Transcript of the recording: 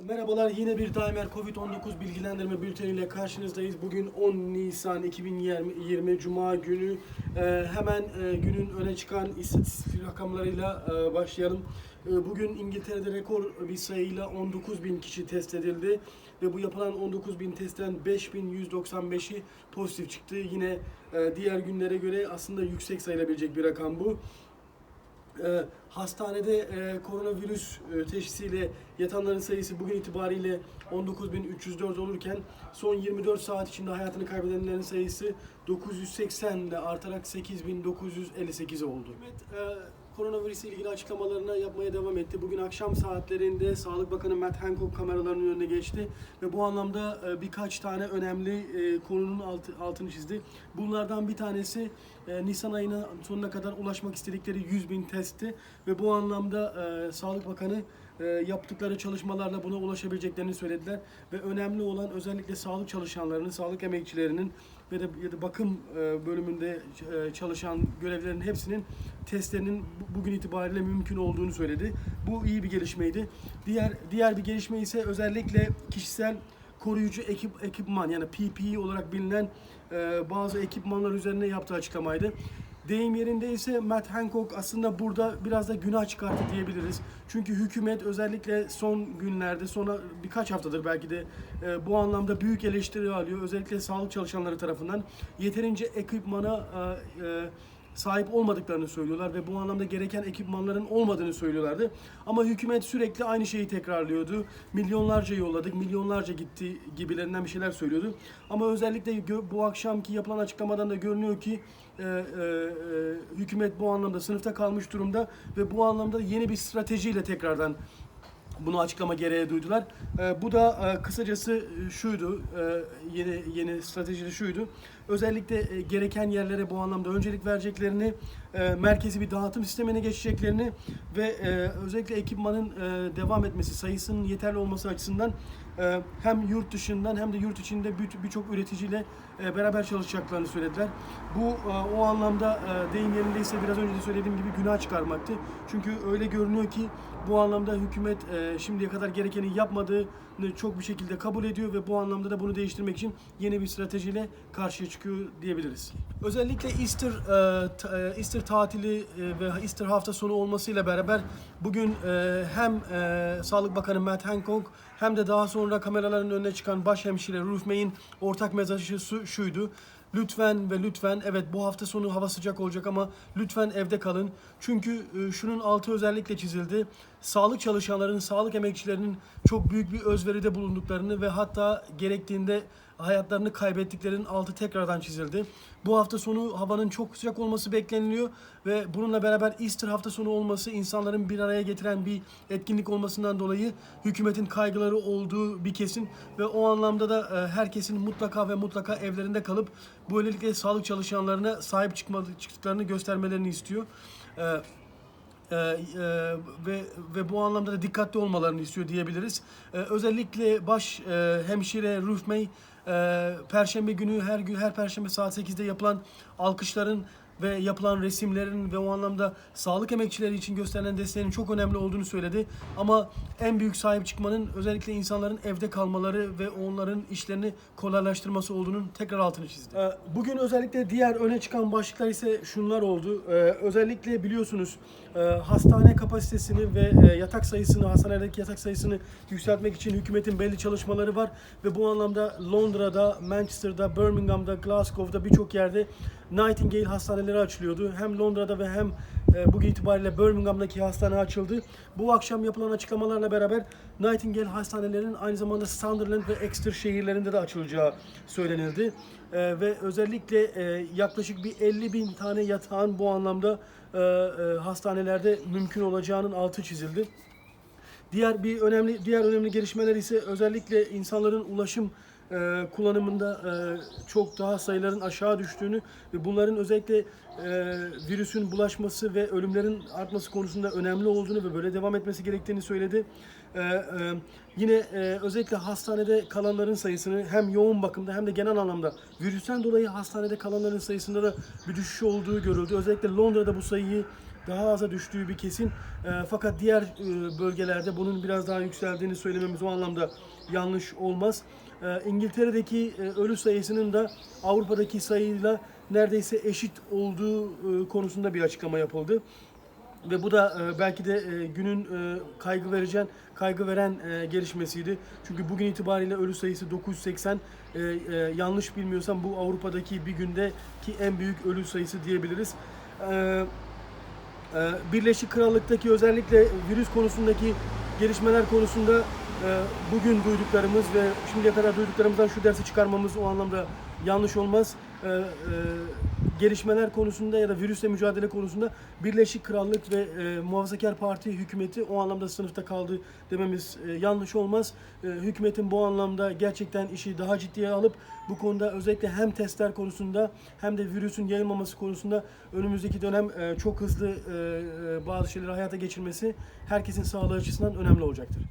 Merhabalar yine bir Daimler Covid-19 bilgilendirme bülteniyle karşınızdayız. Bugün 10 Nisan 2020 Cuma günü. Ee, hemen e, günün öne çıkan istatistik rakamlarıyla e, başlayalım. E, bugün İngiltere'de rekor bir sayıyla 19 bin kişi test edildi. Ve bu yapılan 19 bin testten 5195'i pozitif çıktı. Yine e, diğer günlere göre aslında yüksek sayılabilecek bir rakam bu. Ee, hastanede e, koronavirüs e, teşhisiyle yatanların sayısı bugün itibariyle 19.304 olurken son 24 saat içinde hayatını kaybedenlerin sayısı 980 ile artarak 8.958 oldu. Hükümet e, koronavirüs ile ilgili açıklamalarını yapmaya devam etti. Bugün akşam saatlerinde Sağlık Bakanı Matt Hancock kameralarının önüne geçti ve bu anlamda e, birkaç tane önemli e, konunun altı, altını çizdi. Bunlardan bir tanesi e, Nisan ayının sonuna kadar ulaşmak istedikleri 100 bin testti ve bu anlamda Sağlık Bakanı yaptıkları çalışmalarla buna ulaşabileceklerini söylediler ve önemli olan özellikle sağlık çalışanlarının, sağlık emekçilerinin ve de, ya da bakım e, bölümünde e, çalışan görevlilerin hepsinin testlerinin bu- bugün itibariyle mümkün olduğunu söyledi. Bu iyi bir gelişmeydi. Diğer diğer bir gelişme ise özellikle kişisel koruyucu ekip ekipman yani PPE olarak bilinen e, bazı ekipmanlar üzerine yaptığı açıklamaydı. Deyim yerinde ise Matt Hancock aslında burada biraz da günah çıkarttı diyebiliriz. Çünkü hükümet özellikle son günlerde, sonra birkaç haftadır belki de e, bu anlamda büyük eleştiri alıyor. Özellikle sağlık çalışanları tarafından yeterince ekipmana e, e, sahip olmadıklarını söylüyorlar ve bu anlamda gereken ekipmanların olmadığını söylüyorlardı. Ama hükümet sürekli aynı şeyi tekrarlıyordu. Milyonlarca yolladık, milyonlarca gitti gibilerinden bir şeyler söylüyordu. Ama özellikle bu akşamki yapılan açıklamadan da görünüyor ki e, e, e, hükümet bu anlamda sınıfta kalmış durumda ve bu anlamda yeni bir stratejiyle tekrardan bunu açıklama gereği duydular. Ee, bu da e, kısacası e, şuydu, e, yeni yeni strateji de şuydu. Özellikle e, gereken yerlere bu anlamda öncelik vereceklerini, e, merkezi bir dağıtım sistemine geçeceklerini ve e, özellikle ekipmanın e, devam etmesi, sayısının yeterli olması açısından e, hem yurt dışından hem de yurt içinde bir- birçok üreticiyle e, beraber çalışacaklarını söylediler. Bu e, o anlamda e, deyim yerindeyse biraz önce de söylediğim gibi günah çıkarmaktı. Çünkü öyle görünüyor ki bu anlamda hükümet e, şimdiye kadar gerekeni yapmadığını çok bir şekilde kabul ediyor ve bu anlamda da bunu değiştirmek için yeni bir stratejiyle karşıya çıkıyor diyebiliriz. Özellikle Easter e, e, Easter tatili e, ve Easter hafta sonu olmasıyla beraber bugün e, hem e, Sağlık Bakanı Matt Hancock hem de daha sonra kameraların önüne çıkan başhemşire Ruth May'in ortak mesajı şu- şuydu. Lütfen ve lütfen evet bu hafta sonu hava sıcak olacak ama lütfen evde kalın. Çünkü e, şunun altı özellikle çizildi. Sağlık çalışanlarının, sağlık emekçilerinin çok büyük bir özveride bulunduklarını ve hatta gerektiğinde hayatlarını kaybettiklerinin altı tekrardan çizildi. Bu hafta sonu havanın çok sıcak olması bekleniliyor ve bununla beraber Easter hafta sonu olması insanların bir araya getiren bir etkinlik olmasından dolayı hükümetin kaygıları olduğu bir kesin ve o anlamda da e, herkesin mutlaka ve mutlaka evlerinde kalıp böylelikle sağlık çalışanlarına sahip çıkmadı, çıktıklarını göstermelerini istiyor. E, e, ve ve bu anlamda da dikkatli olmalarını istiyor diyebiliriz. E, özellikle baş e, hemşire May e, Perşembe günü her gün her Perşembe saat 8'de yapılan alkışların ve yapılan resimlerin ve o anlamda sağlık emekçileri için gösterilen desteğin çok önemli olduğunu söyledi. Ama en büyük sahip çıkmanın özellikle insanların evde kalmaları ve onların işlerini kolaylaştırması olduğunun tekrar altını çizdi. Ee, Bugün özellikle diğer öne çıkan başlıklar ise şunlar oldu. Ee, Özellikle biliyorsunuz e, hastane kapasitesini ve e, yatak sayısını, hastanelerdeki yatak sayısını yükseltmek için hükümetin belli çalışmaları var ve bu anlamda Londra'da, Manchester'da, Birmingham'da, Glasgow'da birçok yerde Nightingale hastaneleri açılıyordu. Hem Londra'da ve hem e, bugün itibariyle Birmingham'daki hastane açıldı. Bu akşam yapılan açıklamalarla beraber Nightingale hastanelerinin aynı zamanda Sunderland ve Exeter şehirlerinde de açılacağı söylenildi. E, ve özellikle e, yaklaşık bir 50 bin tane yatağın bu anlamda hastanelerde mümkün olacağının altı çizildi. Diğer bir önemli diğer önemli gelişmeler ise özellikle insanların ulaşım e, kullanımında e, çok daha sayıların aşağı düştüğünü ve bunların özellikle e, virüsün bulaşması ve ölümlerin artması konusunda önemli olduğunu ve böyle devam etmesi gerektiğini söyledi. E, e, yine e, özellikle hastanede kalanların sayısını hem yoğun bakımda hem de genel anlamda virüsten dolayı hastanede kalanların sayısında da bir düşüş olduğu görüldü. Özellikle Londra'da bu sayıyı daha aza düştüğü bir kesin. E, fakat diğer e, bölgelerde bunun biraz daha yükseldiğini söylememiz o anlamda yanlış olmaz. E, İngiltere'deki e, ölü sayısının da Avrupa'daki sayıyla neredeyse eşit olduğu e, konusunda bir açıklama yapıldı. Ve bu da e, belki de e, günün e, kaygı vereceğin, kaygı veren e, gelişmesiydi. Çünkü bugün itibariyle ölü sayısı 980. E, e, yanlış bilmiyorsam bu Avrupa'daki bir gündeki en büyük ölü sayısı diyebiliriz. E, Birleşik Krallık'taki özellikle virüs konusundaki gelişmeler konusunda e, bugün duyduklarımız ve şimdiye kadar duyduklarımızdan şu dersi çıkarmamız o anlamda yanlış olmaz. Gelişmeler konusunda ya da virüsle mücadele konusunda Birleşik Krallık ve e, Muhafazakar Parti hükümeti o anlamda sınıfta kaldı dememiz e, yanlış olmaz. E, hükümetin bu anlamda gerçekten işi daha ciddiye alıp bu konuda özellikle hem testler konusunda hem de virüsün yayılmaması konusunda önümüzdeki dönem e, çok hızlı e, e, bazı şeyleri hayata geçirmesi herkesin sağlığı açısından önemli olacaktır.